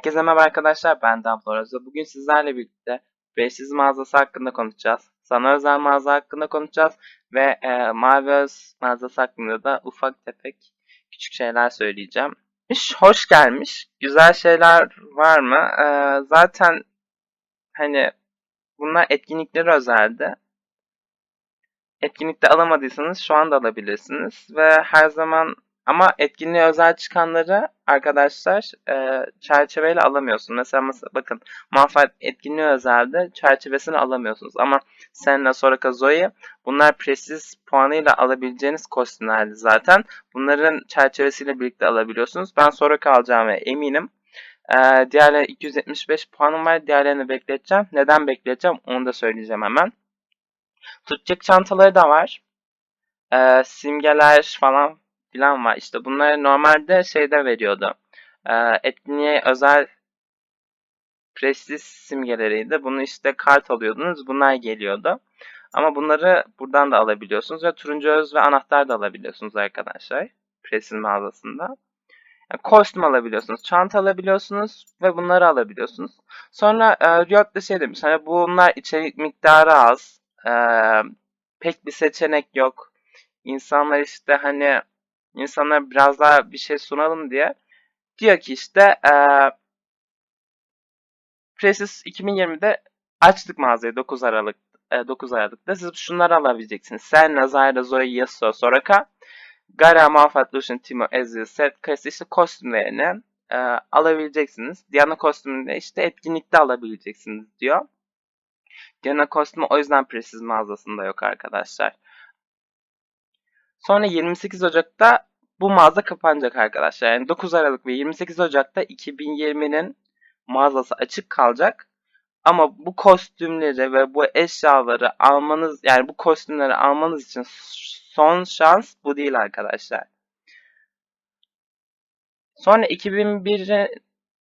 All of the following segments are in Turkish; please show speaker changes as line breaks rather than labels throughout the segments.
Herkese merhaba arkadaşlar ben Damflorozo. Bugün sizlerle birlikte Precious mağazası hakkında konuşacağız. Sana özel mağaza hakkında konuşacağız. Ve e, Marvelous mağazası hakkında da ufak tefek küçük şeyler söyleyeceğim. Hoş, hoş gelmiş. Güzel şeyler var mı? E, zaten hani bunlar etkinlikleri özeldi. Etkinlikte alamadıysanız şu anda alabilirsiniz. Ve her zaman ama etkinliğe özel çıkanları arkadaşlar e, çerçeveyle alamıyorsunuz. Mesela, bakın Malphite etkinliğe özelde çerçevesini alamıyorsunuz. Ama Senna, Soraka, Zoe bunlar presis puanıyla alabileceğiniz kostümlerdi zaten. Bunların çerçevesiyle birlikte alabiliyorsunuz. Ben Soraka alacağıma eminim. Ee, diğerleri 275 puanım var. Diğerlerini bekleteceğim. Neden bekleteceğim onu da söyleyeceğim hemen. Tutacak çantaları da var. Ee, simgeler falan filan var. İşte bunları normalde şeyde veriyordu. Ee, etkinliğe özel prestis simgeleriydi. Bunu işte kart alıyordunuz. Bunlar geliyordu. Ama bunları buradan da alabiliyorsunuz ve turuncu öz ve anahtar da alabiliyorsunuz arkadaşlar. Prestis mağazasında. Yani kostüm alabiliyorsunuz, çanta alabiliyorsunuz ve bunları alabiliyorsunuz. Sonra e, Riot da şey demiş, hani bunlar içerik miktarı az, e, pek bir seçenek yok. İnsanlar işte hani insanlara biraz daha bir şey sunalım diye diyor ki işte e, Precis 2020'de açtık mağazayı 9 Aralık e, 9 Aralık'ta siz şunları alabileceksiniz. Sen, Nazayra, Zoe, Yasuo, Soraka, Gara, Malphite, Lucian, Timo, Ezreal, Seth, Chris işte kostümlerini e, alabileceksiniz. Diana kostümünü de işte etkinlikte alabileceksiniz diyor. Diana kostümü o yüzden Precis mağazasında yok arkadaşlar. Sonra 28 Ocak'ta bu mağaza kapanacak arkadaşlar. Yani 9 Aralık ve 28 Ocak'ta 2020'nin mağazası açık kalacak. Ama bu kostümleri ve bu eşyaları almanız yani bu kostümleri almanız için son şans bu değil arkadaşlar. Sonra 2001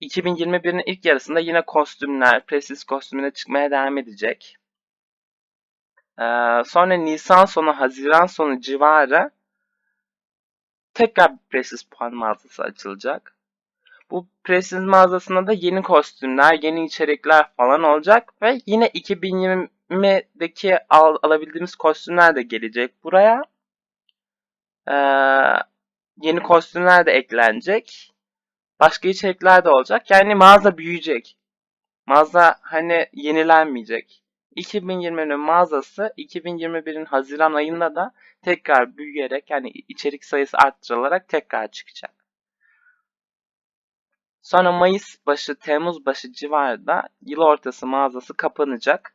2021'in ilk yarısında yine kostümler, presis kostümüne çıkmaya devam edecek. Ee, sonra Nisan sonu, Haziran sonu civarı tekrar Precis puan mağazası açılacak. Bu Precis mağazasında da yeni kostümler, yeni içerikler falan olacak ve yine 2020'deki al, alabildiğimiz kostümler de gelecek buraya. Ee, yeni kostümler de eklenecek. Başka içerikler de olacak. Yani mağaza büyüyecek. Mağaza hani yenilenmeyecek. 2020'nin mağazası 2021'in Haziran ayında da tekrar büyüyerek yani içerik sayısı arttırılarak tekrar çıkacak. Sonra Mayıs başı, Temmuz başı civarında yıl ortası mağazası kapanacak.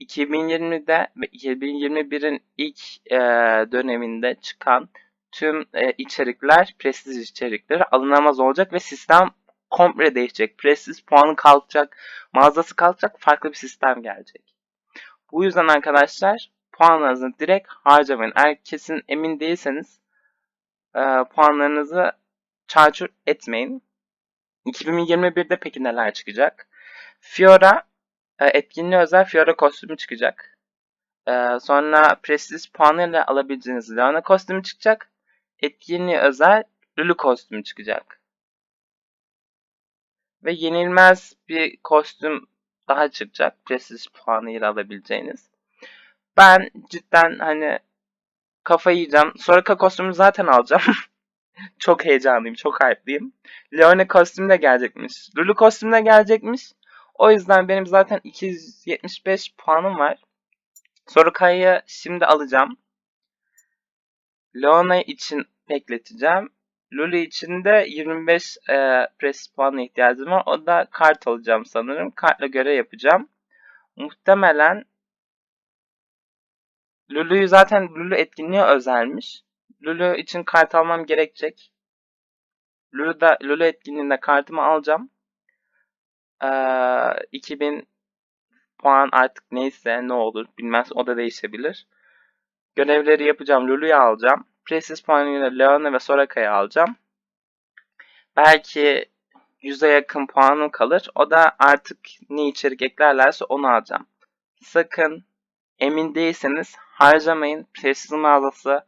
2020'de ve 2021'in ilk e, döneminde çıkan tüm e, içerikler, prestij içerikleri alınamaz olacak ve sistem komple değişecek. Prestij puanı kalkacak, mağazası kalkacak, farklı bir sistem gelecek. Bu yüzden arkadaşlar puanlarınızı direkt harcamayın. Eğer kesin emin değilseniz e, puanlarınızı çarçur etmeyin. 2021'de peki neler çıkacak? Fiora e, etkinliğe özel Fiora kostümü çıkacak. E, sonra Prestige puanıyla alabileceğiniz Leona kostümü çıkacak. Etkinliğe özel Lulu kostümü çıkacak. Ve yenilmez bir kostüm daha çıkacak. Prestige puanıyla alabileceğiniz. Ben cidden hani kafayı yiyeceğim. Soraka kostümü zaten alacağım. çok heyecanlıyım, çok hype'lıyım. Leone kostümü de gelecekmiş. Lulu kostümü de gelecekmiş. O yüzden benim zaten 275 puanım var. Soroka'yı şimdi alacağım. Leona için bekleteceğim. Lulu için de 25 e, press puanı ihtiyacım var. O da kart alacağım sanırım. Kartla göre yapacağım. Muhtemelen Lulu'yu zaten Lulu etkinliğe özelmiş. Lulu için kart almam gerekecek. Lulu da Lulu etkinliğinde kartımı alacağım. Ee, 2000 puan artık neyse ne olur bilmez o da değişebilir. Görevleri yapacağım. Lulu'yu alacağım. Presis puanıyla Leona ve Soraka'yı alacağım. Belki 100'e yakın puanım kalır. O da artık ne içerik eklerlerse onu alacağım. Sakın emin değilseniz harcamayın. Presis mağazası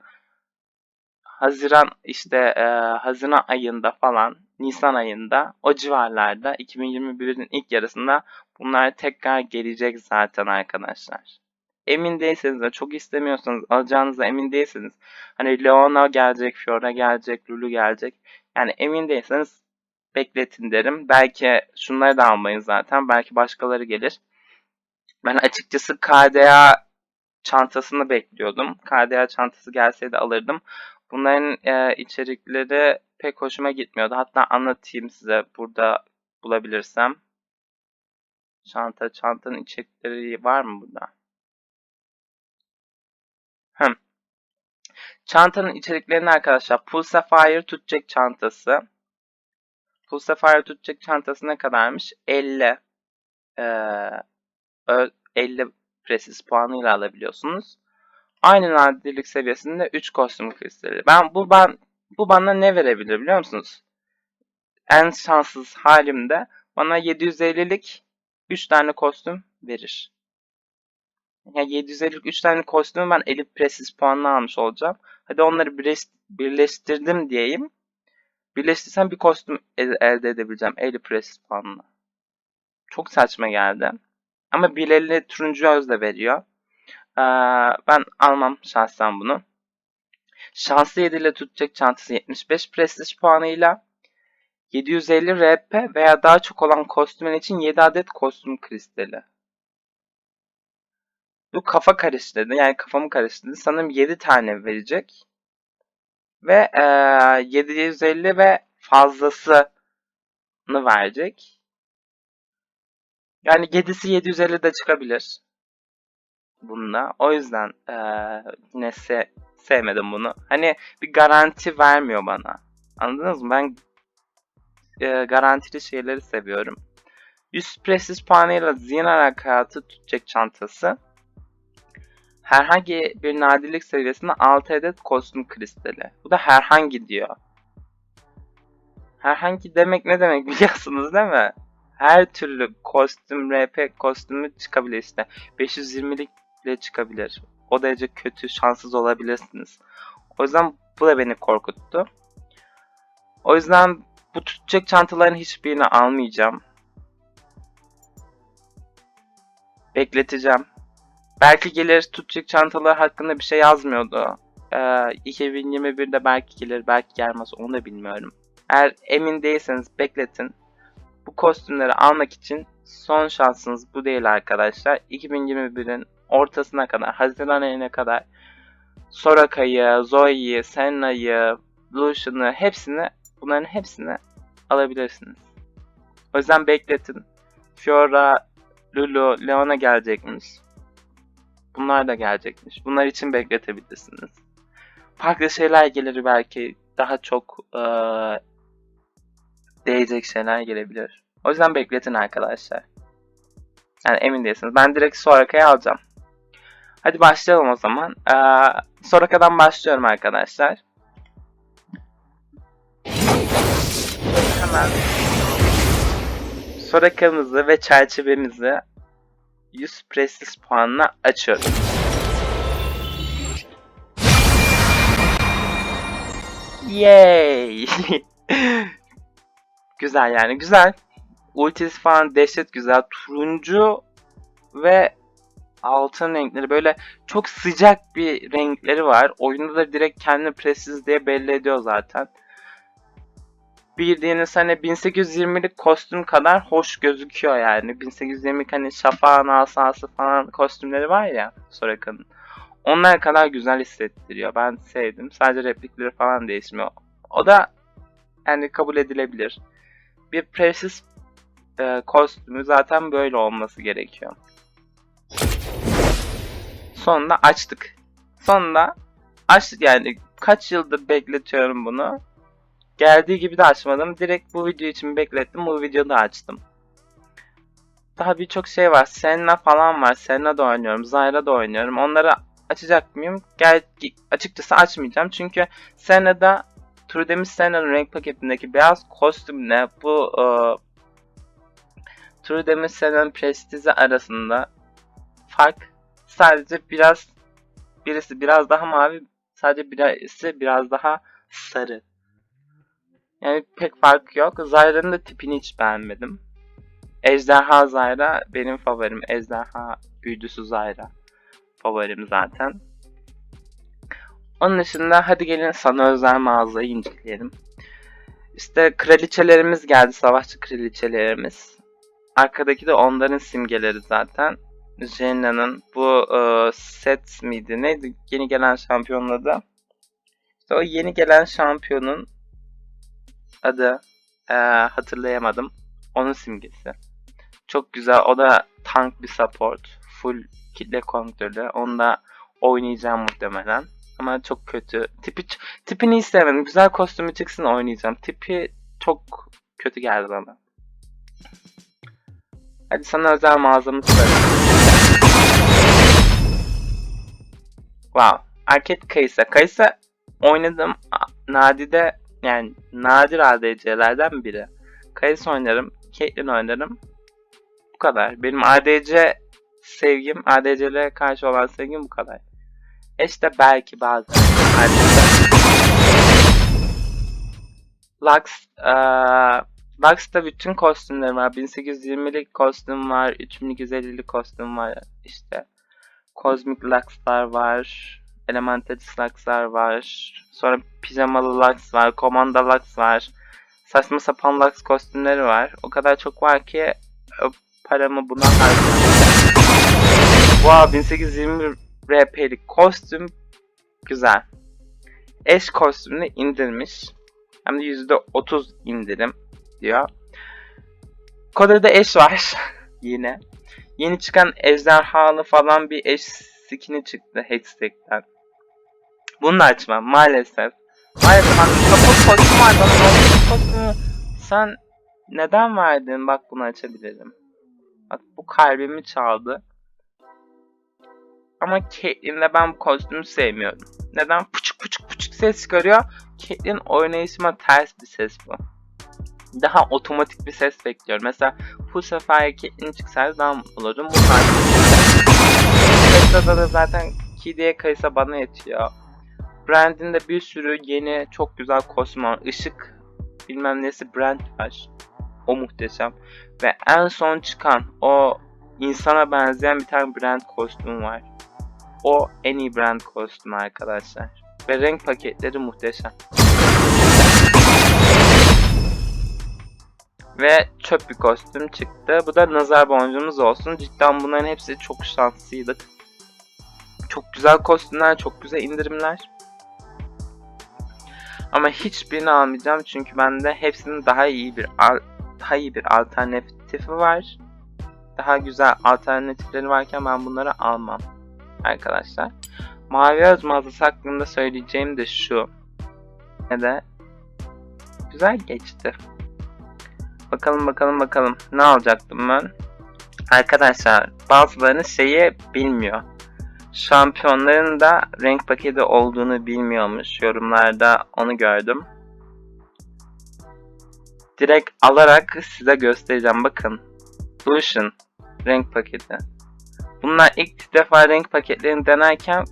Haziran işte e, Haziran ayında falan Nisan ayında o civarlarda 2021'in ilk yarısında bunlar tekrar gelecek zaten arkadaşlar. Emin değilseniz de çok istemiyorsanız alacağınıza emin değilseniz hani Leona gelecek, Fiora gelecek, Lulu gelecek. Yani emin değilseniz bekletin derim. Belki şunları da almayın zaten. Belki başkaları gelir. Ben açıkçası KDA çantasını bekliyordum. KDA çantası gelseydi alırdım. Bunların e, içerikleri pek hoşuma gitmiyordu. Hatta anlatayım size burada bulabilirsem. Çanta, çantanın içerikleri var mı burada? Çantanın içeriklerini arkadaşlar Pulsafire tutacak çantası. Pulsafire tutacak çantası ne kadarmış? 50 ee, 50 presis puanıyla alabiliyorsunuz. Aynı nadirlik seviyesinde 3 kostüm kristali. Ben bu ben bu bana ne verebilir biliyor musunuz? En şanssız halimde bana 750'lik 3 tane kostüm verir. Yani 750'lik 3 tane kostümü ben elip presis puanla almış olacağım. Hadi onları birleştirdim diyeyim. Birleştirsem bir kostüm elde edebileceğim elip presis puanla. Çok saçma geldi. Ama bileli turuncu öz de veriyor. Ee, ben almam şahsen bunu. Şanslı 7 ile tutacak çantası 75 prestij puanıyla 750 RP veya daha çok olan kostümün için 7 adet kostüm kristali. Bu kafa karıştırdı. Yani kafamı karıştırdı. Sanırım 7 tane verecek. Ve e, 750 ve fazlasını verecek. Yani 7'si 750 de çıkabilir. Bununla. O yüzden e, yine se sevmedim bunu. Hani bir garanti vermiyor bana. Anladınız mı? Ben e, garantili şeyleri seviyorum. 100 prestij puanıyla zihin hayatı tutacak çantası. Herhangi bir nadirlik seviyesinde 6 adet kostüm kristali. Bu da herhangi diyor. Herhangi demek ne demek biliyorsunuz değil mi? Her türlü kostüm, RP kostümü çıkabilir işte. 520'lik bile çıkabilir. O derece kötü, şanssız olabilirsiniz. O yüzden bu da beni korkuttu. O yüzden bu tutacak çantaların hiçbirini almayacağım. Bekleteceğim. Belki gelir tutacak çantalar hakkında bir şey yazmıyordu. Ee, 2021'de belki gelir, belki gelmez onu da bilmiyorum. Eğer emin değilseniz bekletin. Bu kostümleri almak için son şansınız bu değil arkadaşlar. 2021'in ortasına kadar, Haziran ayına kadar Soraka'yı, Zoe'yi, Senna'yı, Lucian'ı hepsini, bunların hepsini alabilirsiniz. O yüzden bekletin. Fiora, Lulu, Leona gelecekmiş. Bunlar da gelecekmiş. Bunlar için bekletebilirsiniz. Farklı şeyler gelir belki. Daha çok ee, değecek şeyler gelebilir. O yüzden bekletin arkadaşlar. Yani emin değilsiniz. Ben direkt Soraka'yı alacağım. Hadi başlayalım o zaman. Ee, Soraka'dan başlıyorum arkadaşlar. Hemen Soraka'mızı ve çerçevemizi 100 prestij puanla açıyorum. Yay! güzel yani güzel. Ultisi falan dehşet güzel. Turuncu ve altın renkleri böyle çok sıcak bir renkleri var. Oyunda da direkt kendi presiz diye belli ediyor zaten. Bildiğiniz hani 1820'lik kostüm kadar hoş gözüküyor yani. 1820'lik hani şafağın asası falan kostümleri var ya Soraka'nın. Onlar kadar güzel hissettiriyor. Ben sevdim. Sadece replikleri falan değişmiyor. O da yani kabul edilebilir. Bir presiz e, kostümü zaten böyle olması gerekiyor. Sonunda açtık. Sonunda açtık yani kaç yıldır bekletiyorum bunu. Geldiği gibi de açmadım. Direkt bu video için beklettim. Bu videoda açtım. Daha birçok şey var. Senna falan var. Senna da oynuyorum. Zyra da oynuyorum. Onları açacak mıyım? Gel açıkçası açmayacağım. Çünkü Senna'da Trudemir Senna'nın renk paketindeki beyaz kostümle bu e, Trudemir Senna'nın prestizi arasında fark sadece biraz birisi biraz daha mavi sadece birisi biraz daha sarı. Yani pek fark yok. Zyra'nın da tipini hiç beğenmedim. Ejderha Zyra benim favorim. Ejderha büyücüsü Zyra favorim zaten. Onun dışında hadi gelin sana özel mağazayı inceleyelim. İşte kraliçelerimiz geldi. Savaşçı kraliçelerimiz. Arkadaki de onların simgeleri zaten. Jenna'nın bu e, set miydi? Neydi? Yeni gelen şampiyonun adı. İşte o yeni gelen şampiyonun adı e, hatırlayamadım. Onun simgesi. Çok güzel. O da tank bir support. Full kitle kontrolü. Onda oynayacağım muhtemelen. Ama çok kötü. Tipi tipini hiç. Güzel kostümü çıksın oynayacağım. Tipi çok kötü geldi bana. Hadi sana özel mağazamı söyle. Wow. Arcade Kaysa. Kaysa oynadım. Nadide yani nadir ADC'lerden biri. Kaysa oynarım. Caitlyn oynarım. Bu kadar. Benim ADC sevgim, ADC'lere karşı olan sevgim bu kadar. İşte belki bazen Lux, eee Lux'ta bütün kostümler var. 1820'lik kostüm var, 3250'lik kostüm var işte. Cosmic Lux'lar var, Elemental Lux'lar var. Sonra pijamalı Lux var, Commander Lux var. Saçma sapan Lux kostümleri var. O kadar çok var ki o paramı buna harcıyorum. Wow 1820 RP'lik kostüm güzel. Eş kostümünü indirmiş. Hem de %30 indirim diyor. Kodada eş var yine. Yeni çıkan ejderhalı falan bir eş skin'i çıktı Hextech'ten. Bunu da açmam maalesef. Maalesef hani kaput kostüm var bana sen neden verdin? Bak bunu açabilirim. Bak bu kalbimi çaldı. Ama Caitlyn'le ben bu kostümü sevmiyorum. Neden? Puçuk puçuk puçuk ses çıkarıyor. Caitlyn oynayışıma ters bir ses bu. Daha otomatik bir ses bekliyorum. Mesela bu sefer Caitlyn çıksaydı daha mutlu olurdum. Bunlar Tesla'da da zaten Kid'ye kaysa bana yetiyor. Brand'in de bir sürü yeni çok güzel kostüm var. Işık bilmem nesi brand var. O muhteşem. Ve en son çıkan o insana benzeyen bir tane brand kostüm var. O en iyi brand kostümü arkadaşlar. Ve renk paketleri muhteşem. Ve çöp bir kostüm çıktı. Bu da nazar boncuğumuz olsun. Cidden bunların hepsi çok şanslıydık. Çok güzel kostümler, çok güzel indirimler. Ama hiçbirini almayacağım çünkü bende hepsinin daha iyi bir daha iyi bir alternatifi var. Daha güzel alternatifleri varken ben bunları almam arkadaşlar. Mavi öz mağazası hakkında söyleyeceğim de şu. Ne de güzel geçti. Bakalım bakalım bakalım. Ne alacaktım ben? Arkadaşlar bazılarını şeyi bilmiyor. Şampiyonların da renk paketi olduğunu bilmiyormuş. Yorumlarda onu gördüm. Direkt alarak size göstereceğim. Bakın. Lucian renk paketi. Bunlar ilk defa renk paketlerini denerken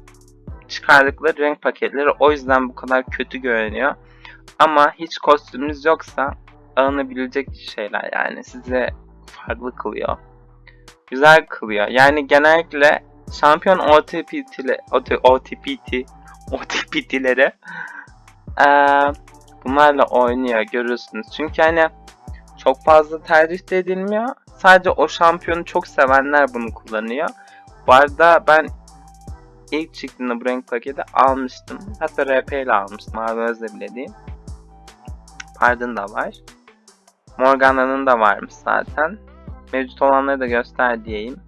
çıkardıkları renk paketleri o yüzden bu kadar kötü görünüyor. Ama hiç kostümünüz yoksa alınabilecek şeyler yani size farklı kılıyor. Güzel kılıyor. Yani genellikle şampiyon OTP'li OTPT OTPT'leri ee, bunlarla oynuyor görürsünüz. Çünkü hani çok fazla tercih de edilmiyor. Sadece o şampiyonu çok sevenler bunu kullanıyor. Bu arada ben ilk çıktığında bu renk paketi almıştım. Hatta RP ile almıştım. Abi özle bile değil. Pardon da var. Morgana'nın da varmış zaten. Mevcut olanları da göster diyeyim.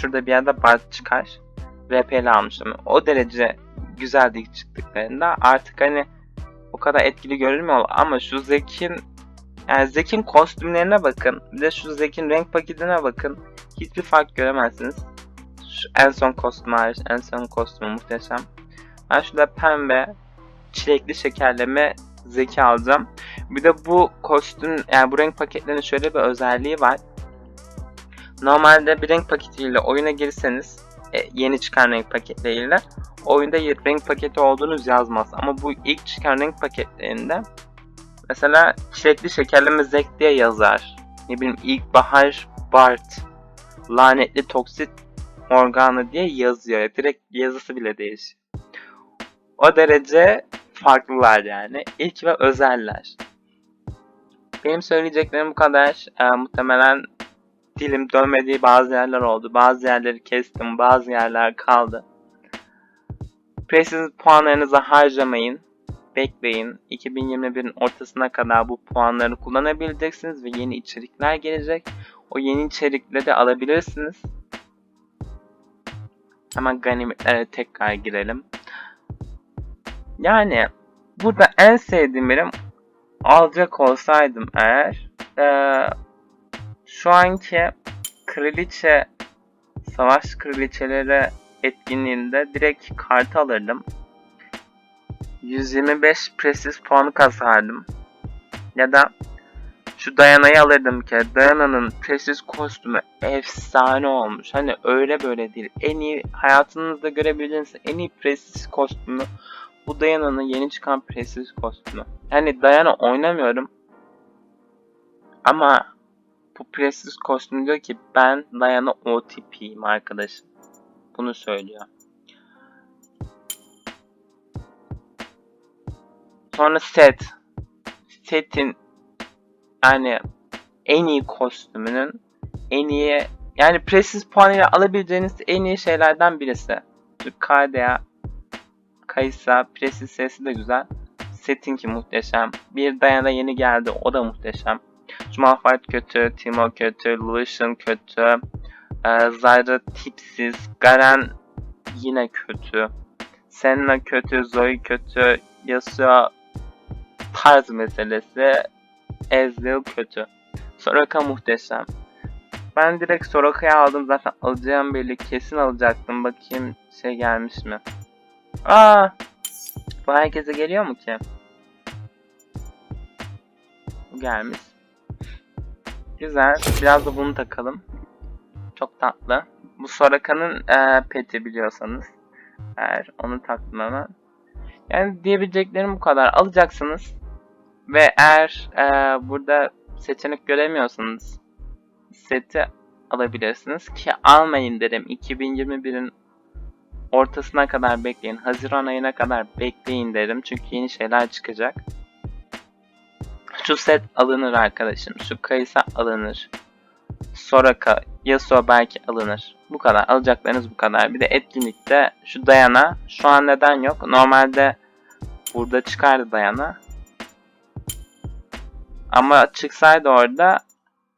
Şurada bir yerde Bart çıkar. RP ile almıştım. O derece güzeldi ilk çıktıklarında. Artık hani o kadar etkili görülmüyor ama şu Zek'in yani Zek'in kostümlerine bakın. Bir de şu Zek'in renk paketine bakın. Hiçbir fark göremezsiniz. Şu en son kostüm hariç. En son kostümü muhteşem. Ben şurada pembe çilekli şekerleme Zeki alacağım. Bir de bu kostüm yani bu renk paketlerinin şöyle bir özelliği var. Normalde bir renk paketiyle oyuna girseniz e, yeni çıkan renk paketleriyle oyunda renk paketi olduğunuz yazmaz. Ama bu ilk çıkan renk paketlerinde mesela çilekli şekerleme zek diye yazar. Ne bileyim ilkbahar Bart, lanetli toksit organı diye yazıyor. Direkt yazısı bile değişiyor. O derece farklılar yani. İlk ve özeller. Benim söyleyeceklerim bu kadar. Ee, muhtemelen dilim dönmediği bazı yerler oldu. Bazı yerleri kestim, bazı yerler kaldı. Presiz puanlarınızı harcamayın. Bekleyin. 2021'in ortasına kadar bu puanları kullanabileceksiniz ve yeni içerikler gelecek. O yeni içerikleri alabilirsiniz. Hemen ganimetlere tekrar girelim. Yani burada en sevdiğim benim alacak olsaydım eğer eee, şu anki kraliçe savaş kraliçeleri etkinliğinde direkt kartı alırdım. 125 prestij puanı kasardım. Ya da şu Dayana'yı alırdım ki Dayana'nın prestij kostümü efsane olmuş. Hani öyle böyle değil. En iyi hayatınızda görebileceğiniz en iyi prestij kostümü bu Dayana'nın yeni çıkan prestij kostümü. Yani Dayana oynamıyorum. Ama bu prestij kostüm diyor ki ben Dayana OTP'yim arkadaşım. Bunu söylüyor. Sonra set. Setin yani en iyi kostümünün en iyi yani prestij puanıyla alabileceğiniz en iyi şeylerden birisi. Türk KDA Kaysa prestij sesi de güzel. Settingi muhteşem. Bir Diana yeni geldi. O da muhteşem. Malphite kötü. Timo kötü. Lucian kötü. Ee, Zyra tipsiz. Garen yine kötü. Senna kötü. Zoe kötü. Yasuo tarz meselesi. Ezreal kötü. Soraka muhteşem. Ben direkt Soraka'yı aldım zaten alacağım belli kesin alacaktım. Bakayım şey gelmiş mi? Aa! Bu herkese geliyor mu ki? Bu gelmiş. Güzel. Biraz da bunu takalım. Çok tatlı. Bu Soraka'nın e, peti biliyorsanız. Eğer onu taktım hemen. Yani diyebileceklerim bu kadar. Alacaksınız. Ve eğer e, burada seçenek göremiyorsanız seti alabilirsiniz ki almayın derim. 2021'in ortasına kadar bekleyin. Haziran ayına kadar bekleyin derim. Çünkü yeni şeyler çıkacak. Şu set alınır arkadaşım. Şu Kaysa alınır. Soraka, Yasuo belki alınır. Bu kadar. Alacaklarınız bu kadar. Bir de etkinlikte şu Dayana. Şu an neden yok? Normalde burada çıkardı Dayana. Ama çıksaydı orada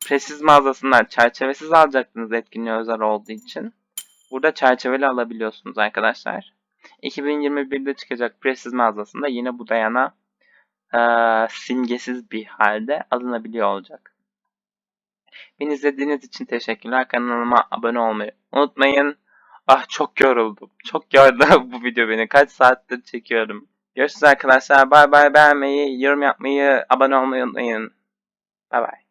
Presiz mağazasından çerçevesiz alacaktınız etkinliğe özel olduğu için. Burada çerçeveli alabiliyorsunuz arkadaşlar. 2021'de çıkacak Presiz mağazasında yine bu dayana e, simgesiz bir halde alınabiliyor olacak. Beni izlediğiniz için teşekkürler. Kanalıma abone olmayı unutmayın. Ah çok yoruldum. Çok yordu bu video beni. Kaç saattir çekiyorum. Görüşürüz arkadaşlar. Bay bay beğenmeyi, yorum yapmayı, abone olmayı unutmayın. Bay bay.